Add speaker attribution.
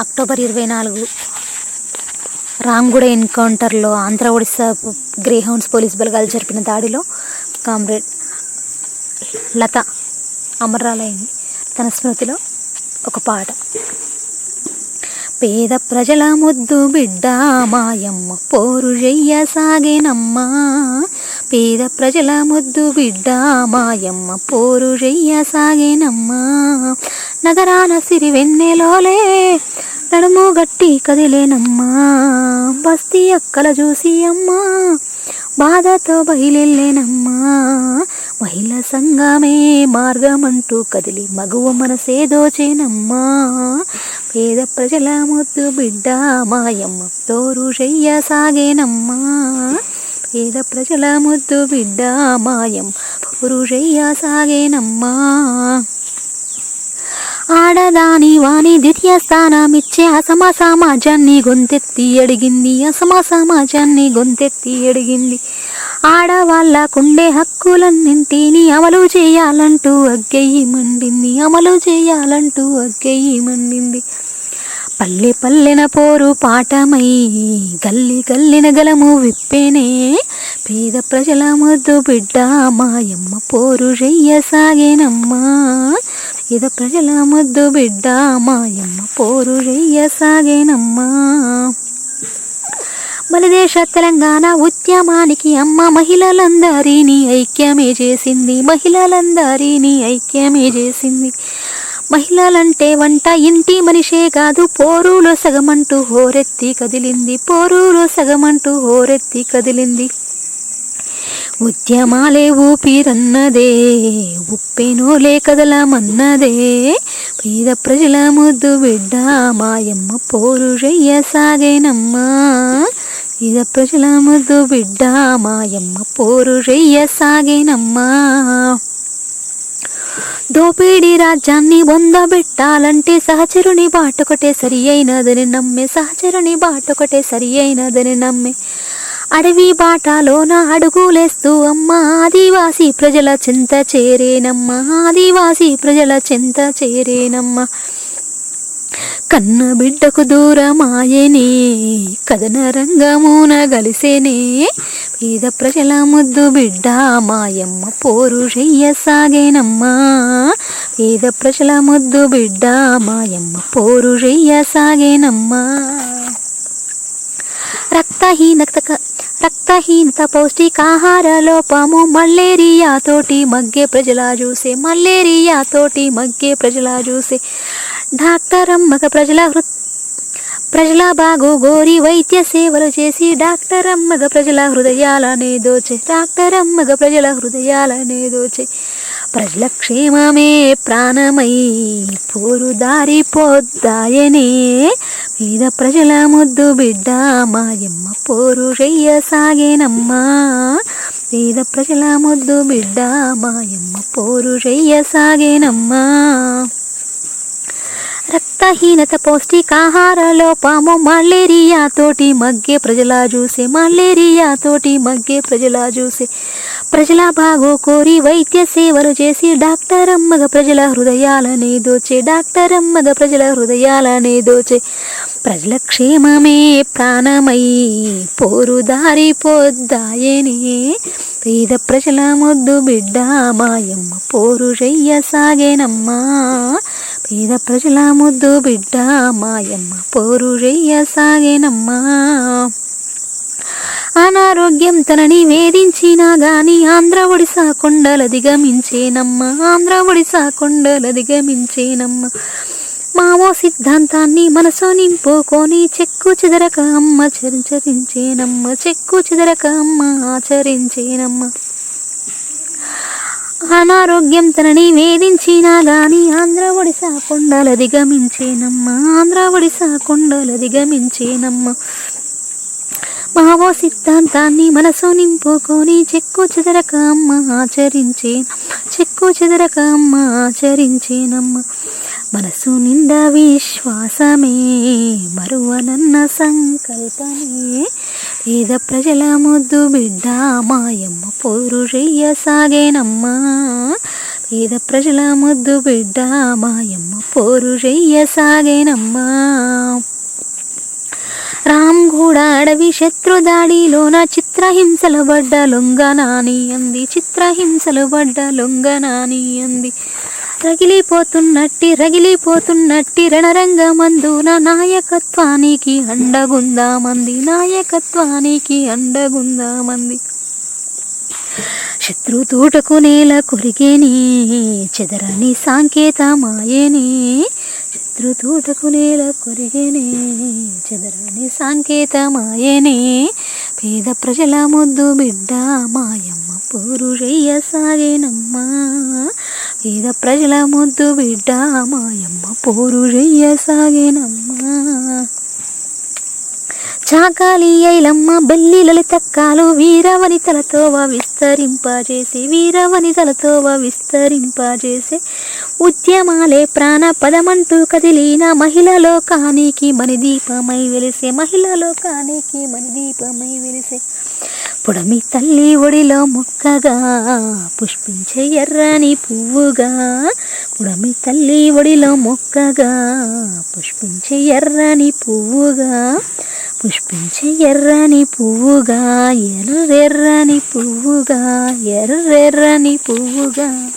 Speaker 1: October ఇరవై నాలుగు. రామ్గూడ ఎన్కౌంటర్లో ఆంధ్ర ఒడిశా గ్రేహౌండ్స్ పోలీస్ బలగాలు జరిపిన దాడిలో కామ్రేడ్ లత అమరాలైంది. తన స్మృతిలో ఒక పాట. పేద ప్రజల ముద్దు బిడ్డ మాయమ్మ పోరు సాగేనమ్మా. పేద ప్రజల ముద్దు బిడ్డ మాయమ్మ పోరు సాగేనమ్మా. నగరాన సిరి వెన్నెలోలే నడుము గట్టి కదిలేనమ్మా. బస్తీ అక్కల చూసి అమ్మా బాధతో బయలెళ్ళేనమ్మా. మహిళ సంఘమే మార్గమంటూ కదిలి మగువ మనసే దోచేనమ్మా. పేద ప్రజల ముద్దు బిడ్డ మాయమ్మ తోరు చెయ్య సాగేనమ్మా. పేద ప్రజల ముద్దు బిడ్డ మాయం. పురుషయ్య సాగేనమ్మా. ఆడదాని వాణి ద్వితీయ స్థానమిచ్చే అసమ సమాజాన్ని గొంతెత్తి అడిగింది అసమ సమాజాన్ని గొంతెత్తి అడిగింది ఆడవాళ్ళకుండే హక్కులన్నింటినీ అమలు చేయాలంటూ అగ్గేయి మండింది అమలు చేయాలంటూ అగ్గేయి మండింది. పల్లె పల్లెన పోరు పాఠమై గల్లి గల్లిన గలము విప్పేనే. పేద ప్రజల ముద్దు బిడ్డ మాయమ్మ పోరు రెయ్య సాగేనమ్మా. పేద ప్రజల ముద్దు బిడ్డ మాయమ్మ పోరు రెయ్య సాగేనమ్మా. బలిదేశ తెలంగాణ ఉద్యమానికి అమ్మ మహిళలందరినీ ఐక్యమే చేసింది మహిళలందరినీ ఐక్యమే చేసింది. మహిళలంటే వంట ఇంటి మనిషే కాదు పోరులో సగమంటూ హోరెత్తి కదిలింది పోరులో సగమంటూ హోరెత్తి కదిలింది. ఉద్యమాలే ఊపిరన్నదే ఉప్పెనోలే కదలమన్నదే. పేద ప్రజల ముద్దు బిడ్డ మాయమ్మ పోరుషయ్య సాగేనమ్మా. పేద ప్రజల ముద్దు బిడ్డ మాయమ్మ పోరుషయ్య సాగేనమ్మా. దోపిడీ రాజ్యాన్ని బొందబెట్టాలంటే సహచరుని బాటొకటే సరి అయినదని నమ్మే సహచరుని బాటొకటే సరి అయినదని నమ్మే. అడవి బాటలోన అడుగులేస్తూ అమ్మ ఆదివాసి ప్రజల చింత చేరేనమ్మ ఆదివాసి ప్రజల చింత చేరేనమ్మ. కన్న బిడ్డకు దూరమాయనే కథన రంగమున గలిసేనే పేద ప్రజల ముద్దు బిడ్డ మాయమ్మ పోరుషయ్య సాగేనమ్మా. పేద ప్రజల ముద్దు బిడ్డ మాయమ్మ పోరుషయ్య సాగేనమ్మా. రక్తహీనత రక్తహీనత పౌష్టికాహార లోపము మలేరియా తోటి మగ్గే ప్రజల చూసే మలేరియా తోటి మగ్గే ప్రజల చూసే. డాక్టర్ అమ్మక ప్రజల వృత్తి ప్రజల బాగు గోరి వైద్య సేవలు చేసి డాక్టర్ అమ్మగ ప్రజల హృదయాలనే దోచే. డాక్టర్ అమ్మగ ప్రజల హృదయాలనే దోచే. ప్రజల క్షేమమే ప్రాణమై పోరు దారి పోద్దాయనే. మీద ప్రజల ముద్దు బిడ్డ మాయమ్మ పోరు చెయ్య సాగేనమ్మా. పేద ప్రజల ముద్దు బిడ్డ మాయమ్మ పోరు చెయ్య సాగేనమ్మా. రక్తహీనత పౌష్టికాహార లోపము మలేరియా తోటి మగ్గే ప్రజల చూసే మలేరియా తోటి మగ్గే ప్రజల చూసే ప్రజల బాగో కోరి వైద్య సేవలు చేసి డాక్టర్ అమ్మగ ప్రజల హృదయాలనే దోచే డాక్టర్ అమ్మగ ప్రజల హృదయాలనే దోచే. ప్రజల క్షేమమే ప్రాణమై పోరు దారి పోద్దాయనే. పేద ప్రజల ముద్దు బిడ్డ మాయమ్మ పోరు సాగేనమ్మా. పేద ప్రజల ముద్దు బిడ్డ మాయమ్మ పోరురయ్య సాగేనమ్మా. అనారోగ్యం తనని వేధించినా గాని ఆంధ్ర ఒడిసా కొండల దిగమించేనమ్మ. ఆంధ్ర ఒడిసా కొండల దిగమించేనమ్మ. మావో సిద్ధాంతాన్ని మనసు నింపుకొని చెక్కు చెదరక అమ్మ చరించరించేనమ్మ. చెక్కు చెదరక అమ్మ ఆచరించేనమ్మ. అనారోగ్యం తనని వేధించినా గాని ఆంధ్ర ఒడిశా కొండల దిగమించేనమ్మ. ఆంధ్ర ఒడిశా కొండల దిగమించేనమ్మ. మావో సిద్ధాంతాన్ని మనసు నింపుకొని చెక్కు చెదరక అమ్మ ఆచరించే చెక్కు చెదరక అమ్మ ఆచరించేనమ్మ. మనసు నిండా విశ్వాసమే మరువనన్న సంకల్పమే. పేద ప్రజల ముద్దు బిడ్డ మాయమ్మ పోరు సాగేనమ్మా. పేద ప్రజల ముద్దు బిడ్డ మాయమ్మ పోరు సాగేనమ్మా. రామ్ కూడా అడవి శత్రు దాడిలోన చిత్రహింసలు పడ్డ లొంగనాని అంది చిత్రహింసలు పడ్డ లొంగనాని అంది రగిలిపోతున్నట్టి రగిలిపోతున్నట్టి రణరంగమందున నాయకత్వానికి అండగుందామంది నాయకత్వానికి అండగుందామంది శత్రు తోటకు నేల కొరికేనే చెదరని సాంకేతమాయేనే. శత్రు తోటకు నేల కొరిగేనే చెదరని సాంకేతమాయేనే. పేద ప్రజల ముద్దు బిడ్డ మాయమ్మ పూరుషయ్య సాగేనమ్మా. పేద ప్రజల ముద్దు బిడ్డ మాయమ్మ పోరు సాగేనమ్మా చాకాలి ఐలమ్మ బెల్లి లలితక్కాలు వీరవనితలతో విస్తరింపజేసి వీరవనితలతో విస్తరింపజేసే ఉద్యమాలే ప్రాణ పదమంటూ కదిలిన మహిళ లోకానికి మణిదీపమై వెలిసే మహిళ లోకానికి మణిదీపమై వెలిసే. పొడమి తల్లి ఒడిలో మొక్కగా పుష్పించే ఎర్రని పువ్వుగా. పొడమి తల్లి ఒడిలో మొక్కగా పుష్పించే ఎర్రని పువ్వుగా. పుష్పించే ఎర్రని పువ్వుగా ఎర్రెర్రని పువ్వుగా ఎర్రెర్రని పువ్వుగా.